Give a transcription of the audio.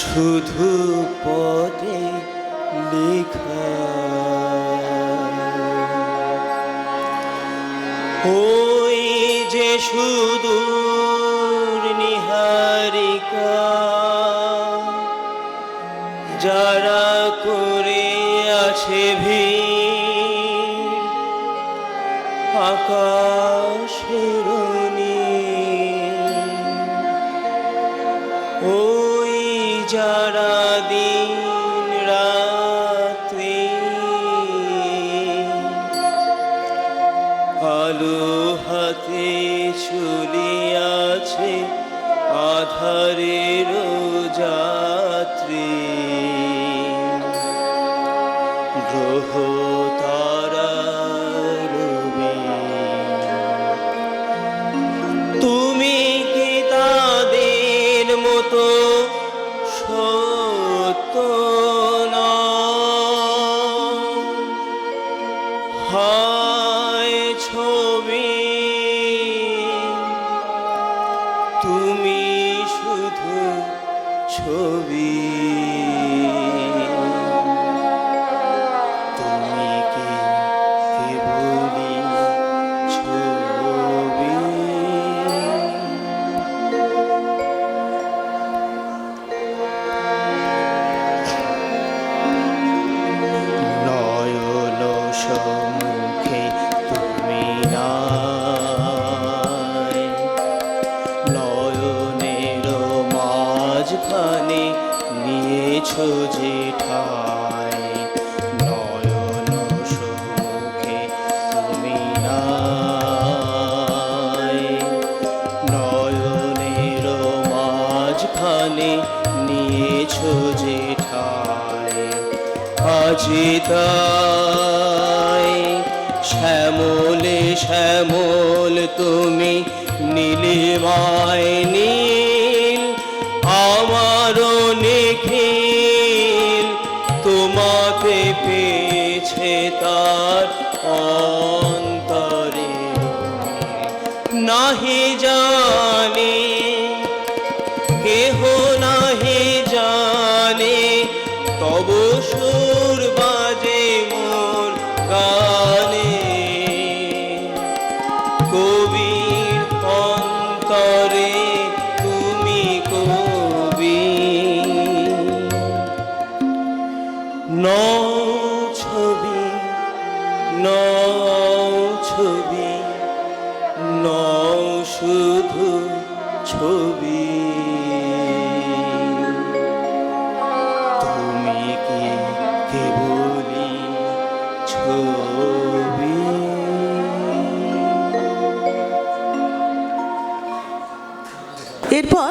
শুধু পদে লেখা ওই যে শুধু নিহারিকা যারা করে আছে ভিড় আকাশের নীল। যারা দিন রাত্রি আলো হাতে চলিয়াছে আধারের যাত্রী। গ্রহ তারা ছবি নিয়েছ যে ঠাই নয়ন তুমি শ্যামলে শ্যামল তুমি নীলিমায় নীল আমারও নিখিল তোমাকে তার অন্তরে। নাহি জানি ছবি নও শুধু ছবি। তুমি কি কেবলি ছবি? এরপর